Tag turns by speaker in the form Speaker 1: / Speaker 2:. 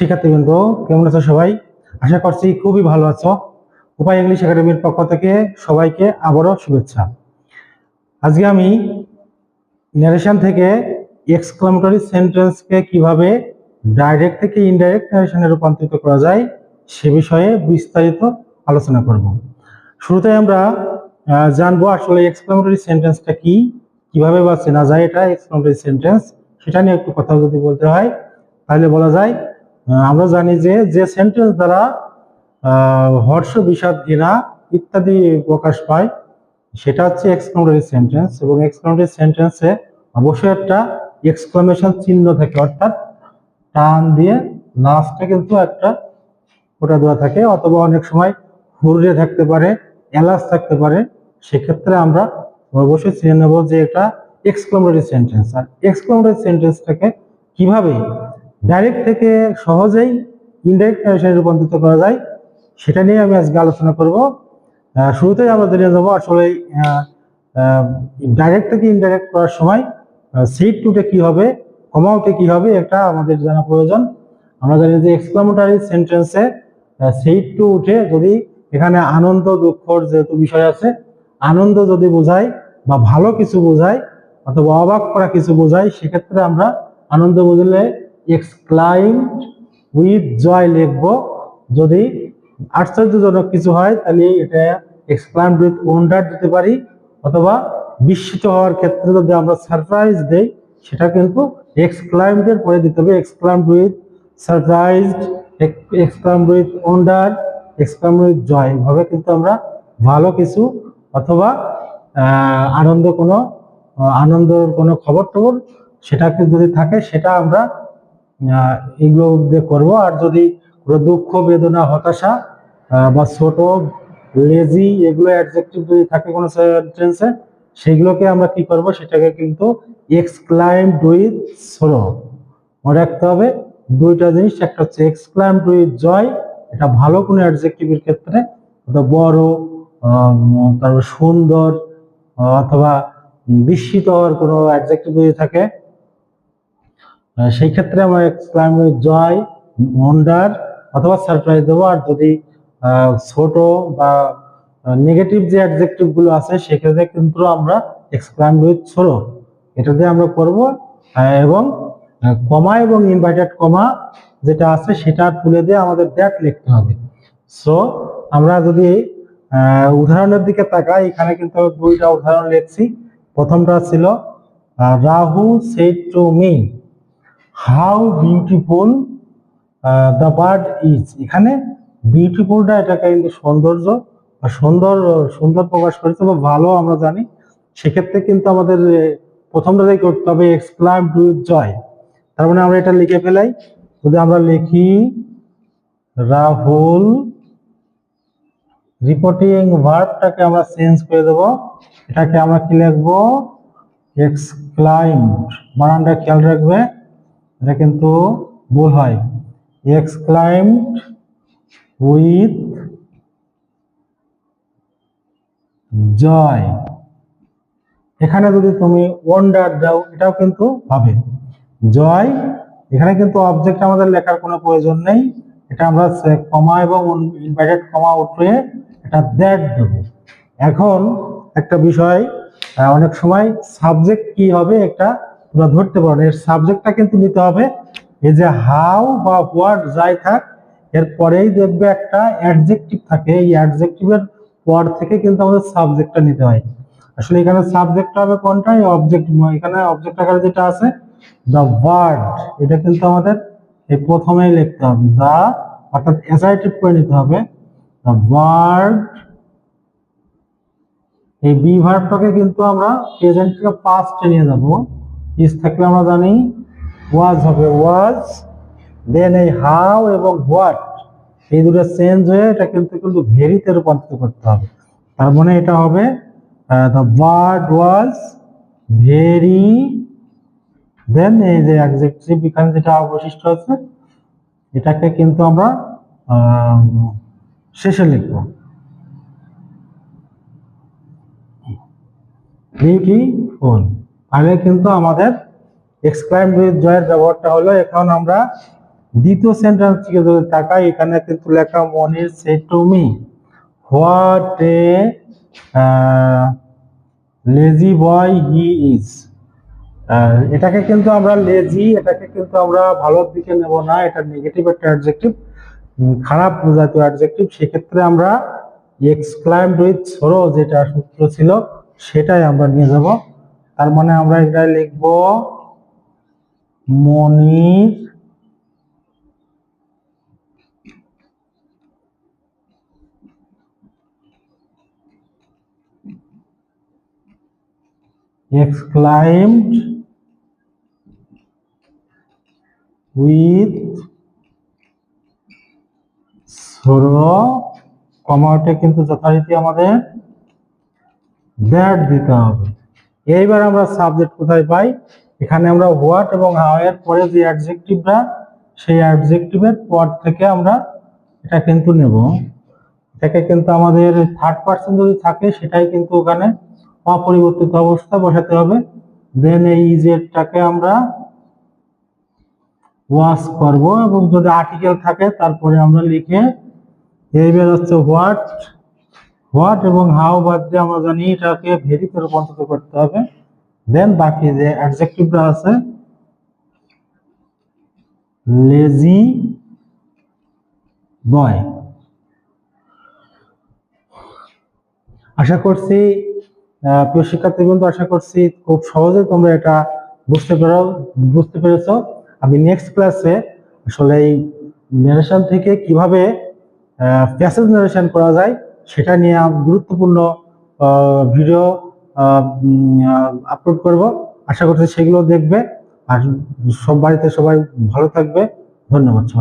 Speaker 1: শিক্ষার্থীবৃন্দ কেমন আছো সবাই? আশা করছি খুবই ভালো আছো। উপায় ইংলিশ একাডেমির পক্ষ থেকে সবাইকে আবারও শুভেচ্ছা। আজকে আমি ন্যারেশন থেকে এক্সক্লামেটরি সেন্টেন্সকে কীভাবে ডাইরেক্ট থেকে ইনডাইরেক্ট ন্যারেশনে রূপান্তরিত করা যায়, সে বিষয়ে বিস্তারিত আলোচনা করব। শুরুতে আমরা জানব আসলে এক্সক্লামেটরি সেন্টেন্সটা কি, কীভাবে বা চেনা যায় এটা এক্সক্লামেটরি সেন্টেন্স সেটা নিয়ে একটু কথা যদি বলতে হয়, তাহলে বলা যায় আমরা জানি যে যে সেন্টেন্স দ্বারা হর্ষ বিষাদ ঘৃণা ইত্যাদি প্রকাশ পায়, সেটা হচ্ছে এক্সক্লামেটরি সেন্টেন্স এবং এক্সক্লামেটরি সেন্টেন্সে অবশ্যই একটা এক্সক্লামেশন চিহ্ন থাকে, অর্থাৎ টান দিয়ে লাস্টে কিন্তু একটা ওটা দেওয়া থাকে, অথবা অনেক সময় হুররে থাকতে পারে এলাস থাকতে পারে, সেক্ষেত্রে আমরা অবশ্যই চিনে নেব যে এটা এক্সক্লামেটরি সেন্টেন্স আর এক্সক্লামেটরি সেন্টেন্সটাকে কীভাবে ডাইরেক্ট থেকে সহজেই ইনডাইরেক্ট ন্যারেশনে রূপান্তরিত করা যায়, সেটা নিয়ে আমি আজকে আলোচনা করব। শুরুতেই আমরা জেনে যাব আসলে ডাইরেক্ট থেকে ইনডাইরেক্ট করার সময় সিট টুটে কি হবে কমাউটে কি হবে, এটা আমাদের জানা প্রয়োজন। আমরা জানি যে এক্সক্লামেটরি সেন্টেন্সে সেইট টু উঠে যদি এখানে আনন্দ, দুঃখর যেহেতু বিষয় আছে, আনন্দ যদি বোঝায় বা ভালো কিছু বোঝায় অথবা অবাক করা কিছু বোঝায়, সেক্ষেত্রে আমরা আনন্দ বুঝলে এক্সক্লাইম উইথ জয় লিখব। যদি আশ্চর্যজনক কিছু হয়, তাহলে এটা এক্সক্লাইম উইথ ওয়ান্ডার দিতে পারি। অথবা বিস্মিত হওয়ার ক্ষেত্রে যদি আমরা সারপ্রাইজ দেই, সেটা কিন্তু এক্সক্লাইমড এর পরে দিতে হবে। Exclaimed with surprised exclaimed with wonder exclaimed with joy এভাবে কিন্তু আমরা ভালো কিছু অথবা আনন্দ কোনো আনন্দের কোনো খবর টবর সেটাকে যদি থাকে, সেটা আমরা এগুলো দিয়ে করব। আর যদি কোনো দুঃখ, বেদনা, হতাশা বা ছোট লেজি এগুলো অ্যাডজেক্টিভ যদি থাকে কোনো সেন্টেন্সে সেগুলোকে আমরা কি করব? সেটাকে কিন্তু এক্সক্লাইমড উইথ সরো মনে রাখতে হবে, দুইটা জিনিস, একটা হচ্ছে এক্সক্লাইমড উইথ জয়, এটা ভালো কোনো অ্যাডজেক্টিভের ক্ষেত্রে বড় তারপর সুন্দর অথবা বিস্মিত হওয়ার কোনো অ্যাডজেক্টিভ যদি থাকে সেই ক্ষেত্রে আমরা উইথ জয় ওয়ান্ডার অথবা সারপ্রাইজ দেবো। আর যদি ছোট বা নেগেটিভ যে অ্যাডজেক্টিভগুলো আছে, সেক্ষেত্রে কিন্তু আমরা এক্সক্লাইম উইথ ছোড়ো এটা দিয়ে আমরা করব এবং কমা এবং ইনভাইটেড কমা যেটা আছে, সেটা তুলে দিয়ে আমাদের দ্যাট লিখতে হবে। সো আমরা যদি উদাহরণের দিকে তাকাই, এখানে কিন্তু দুইটা উদাহরণ লিখছি। প্রথমটা ছিল Rahu said to me how beautiful the bird is এখানে বিউটিফুলটা এটাকে কিন্তু সৌন্দর্য বা সুন্দর সুন্দর প্রকাশ করেছে বা ভালো আমরা জানি। সেক্ষেত্রে কিন্তু আমাদের প্রথমটাতেই করতে হবে এক্সক্লাইম উইথ জয় তার মানে আমরা এটা লিখে ফেলাই। যদি আমরা লিখি, রাহুল রিপোর্টিং ভার্বটাকে আমরা চেঞ্জ করে দেব। এটাকে আমরা কি লিখব? এক্সক্লাইম বানানটা খেয়াল রাখবে। এটা কিন্তু ভুল হয়। এক্সক্লাইমড উইথ জয় এখানে যদি তুমি ওয়ান্ডার দাও, এটাও কিন্তু হবে। জয় এখানে কিন্তু অবজেক্ট আমাদের লেখার কোনো প্রয়োজন নেই। এটা আমরা কমা এবং ইনভাইটেড কমা উঠে এটা দ্যাট দেবো। এখন একটা বিষয় অনেক সময় সাবজেক্ট কি হবে, একটা তোমরা ধরতে পারো এর সাবজেক্টটা কিন্তু নিতে হবে। এই যে হাউ বা হোয়াট যাই থাক, এর পরেই দেখবে একটা অ্যাডজেক্টিভ থাকে। এই অ্যাডজেক্টিভের পর থেকে কিন্তু আমাদের সাবজেক্টটা নিতে হয়। আসলে এখানে সাবজেক্ট হবে কোনটা? এই অবজেক্ট এখানে অবজেক্ট আকারে যেটা আছে দ্য ওয়ার্ড এটা কিন্তু আমাদের এই প্রথমেই লিখতে হবে। দা অর্থাৎ অ্যাসাইটিভ করে নিতে হবে। দ্য ওয়ার্ড এই বি ভার্বটাকে কিন্তু আমরা প্রেজেন্ট থেকে পাস্টে নিয়ে যাব। ইজ থাকলে আমরা জানি ওয়াজ হবে ওয়াজ, দেন এই হাউ এবং হোয়াট, এই দুটো চেঞ্জ হয়ে এটা কিন্তু কিন্তু ভেরিতে রূপান্তরিত করতে হবে। তার মানে এটা হবে the word was very then এই যে অ্যাডজেক্টিভ এখানে যেটা অবশিষ্ট আছে, এটাকে কিন্তু আমরা শেষে লিখব। বিউটিফুল তাহলে কিন্তু আমাদের এক্সক্লাইম উইথ জয়ের ব্যবহারটা হলো, এখন আমরা দ্বিতীয় সেন্টেন্স থেকে যদি তাকাই, এখানে কিন্তু লেখা Monir say to me what a lazy boy he is এটাকে কিন্তু আমরা লেজি এটাকে কিন্তু আমরা ভালোর দিকে নেব না, এটা নেগেটিভ একটা অ্যাডজেক্টিভ খারাপ জাতীয় অ্যাডজেক্টিভ সেক্ষেত্রে আমরা এক্সক্লাইমড উইথ সরো যেটা সূত্র ছিল, সেটাই আমরা নিয়ে যাব। তার মানে আমরা এটা লিখব মনির exclaimed with sorrow কমাটা কিন্তু যথারীতি আমাদের দ্যাট দিতে হবে। এইবার আমরা সাবজেক্ট কোথায় পাই? এখানে আমরা হোয়াট এবং হাউ এর পরে যে অ্যাডজেক্টিভটা সেই অ্যাডজেক্টিভের পর থেকে আমরা এটা কিন্তু নেব। এটাকে কিন্তু আমাদের থার্ড পার্সন যদি থাকে, সেটাই কিন্তু ওখানে অপরিবর্তিত অবস্থা বসাতে হবে। দেন এই ইজেরটাকে আমরা ওয়াশ করব এবং যদি আর্টিকেল থাকে, তারপরে আমরা লিখে, এইবার হচ্ছে হোয়াট হোয়াট এবং হাউ বাদ দিয়ে আমরা জানি এটাকে ভেরিতে রূপান্তরিত করতে হবে। দেন বাকি যে অ্যাডজেক্টিভটা আছে লেজি বয় আশা করছি প্রিয় শিক্ষার্থী বন্ধু আশা করছি খুব সহজে তোমরা এটা বুঝতে পারো, বুঝতে পেরেছ। আমি নেক্সট ক্লাসে আসলে এই নারেশন থেকে কীভাবে প্যাসেজ নারেশন করা যায় সেটা নিয়ে আমি গুরুত্বপূর্ণ ভিডিও আপলোড করব। আশা করছি সেগুলো দেখবে। আর সব বাড়িতে সবাই ভালো থাকবে। ধন্যবাদ।